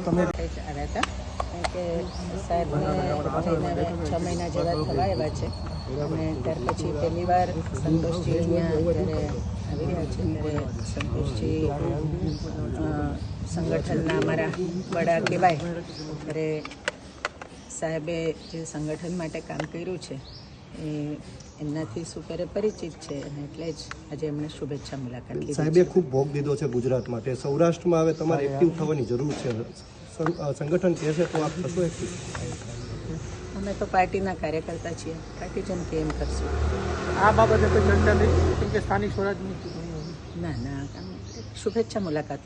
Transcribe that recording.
તમે છ મહિના જેવા થવા એવા છે અને ત્યાર પછી પહેલી વાર સંતોષજી અહીંયા આવી રહ્યા છે, ત્યારે સંતોષજી સંગઠનના અમારા વડા કહેવાય. ત્યારે સાહેબે જે સંગઠન માટે કામ કર્યું છે એ એમનાથી સુપેરે પરિચિત છે અને એટલે જ આજે એમણે શુભેચ્છા મુલાકાત લીધી સાહેબે ખૂબ ભોગ દીધો છે ગુજરાત માટે. સૌરાષ્ટ્રમાં હવે તમારે એક્ટિવ થવાની જરૂર છે. સંગઠન કહે છે તો આપ થશો એક્ટિવ અમે તો પાર્ટીના કાર્યકર્તા છીએ. પાર્ટી જેમ કે એમ કરશું. આ બાબતે કોઈ ચર્ચા નહીં? કેમ કે સ્થાનિક સ્વરાજની ના ના શુભેચ્છા મુલાકાત